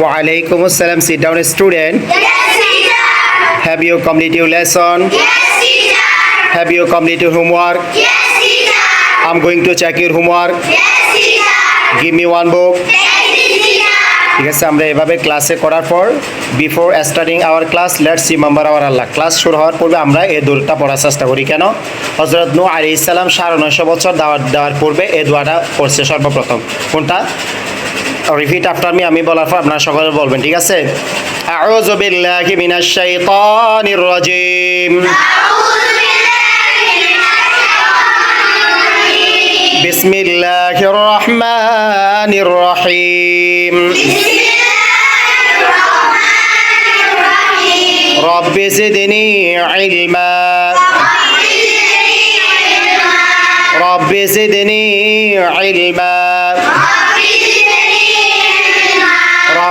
Walaikum assalam. Sit down, student. Yes, teacher. Have you completed your lesson? Yes, teacher. Have you completed your homework? Yes, teacher. I'm going to check your homework. Yes, teacher. Give me one book. You, teacher. ঠিক আছে আমরা এভাবে ক্লাসে করার পর before starting our class let's remember our Allah class শুরু হওয়ার পূর্বে আমরা এই দূরটা পড়ার চেষ্টা করি কেন হজরত নু আলী ইসলাম সাড়ে নয়শো বছর দাওয়াত দেওয়ার পূর্বে এই দোয়াটা পড়ছে সর্বপ্রথম কোনটা রিপিট আফটার মি আমি বলার পর আপনারা সকলে বলবেন ঠিক আছে আউযু বিল্লাহি মিনাশ শাইতানির রাজিম বিসমিল্লাহির রহমানির রহিম رب زدني علما رب زدني علما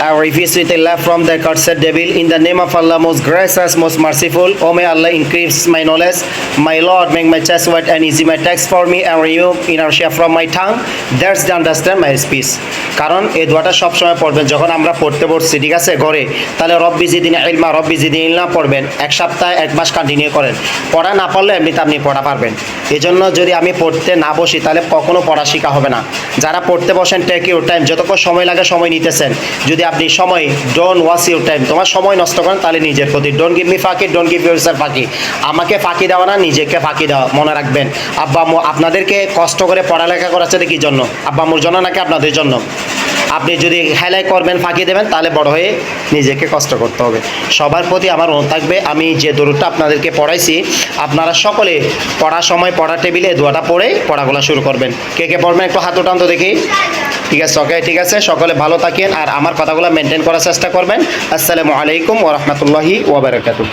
I refuse with Allah from the cursed devil in the name of Allah most gracious, most merciful. Oh may Allah increase my knowledge. My Lord, make my chest wet and easy my text for me and remove inertia from my tongue. That's the understand my speech. কারণ এই দোয়াটা সবসময় পড়বেন যখন আমরা পড়তে পড়ছি ঠিক আছে ঘরে তাহলে রব্বি জিদিন ইলমা রব্বি জিদিন ইলমা পড়বেন এক সপ্তাহ এক মাস কন্টিনিউ করেন পড়া না পারলে এমনিতে আপনি পড়া পারবেন এই জন্য যদি আমি পড়তে না বসি তাহলে কখনো পড়া শেখা হবে না যারা পড়তে বসেন টেক ইউর টাইম যতক্ষণ সময় লাগে সময় নিতেছেন যদি আপনি সময় ডোন্ট ওয়াস ইউর টাইম তোমার সময় নষ্ট করেন, তাহলে নিজের প্রতি ডোন্ট গিভ মি ফাঁকি ডোন্ট গিভ ইউর ফাঁকি। আমাকে ফাঁকি দেওয়া না, নিজেকে ফাঁকি দেওয়া। মনে রাখবেন, আব্বা আপনাদেরকে কষ্ট করে পড়ালেখা করাচ্ছে কি জন্য? আব্বা মোর জন্য নাকি আপনাদের জন্য? আপনি যদি হেলাই করবেন, ফাঁকি দেবেন, তাহলে বড় হয়ে নিজেকে কষ্ট করতে হবে। সবার প্রতি আমার অনুরোধ থাকবে, আমি যে দূরটা আপনাদেরকে পড়াইছি, আপনারা সকলে পড়ার সময় পড়া টেবিলে দোয়াটা পড়ে পড়াগুলো শুরু করবেন। কে কে পড়বেন একটু হাত উঠান তো দেখি। ঠিক আছে ওকে ঠিক আছে, সকলে ভালো থাকেন, আর আমার কথাগুলো মেনটেন করার চেষ্টা করবেন। আসসালামু আলাইকুম ওরহমতুল্লাহি ওবরাকাতু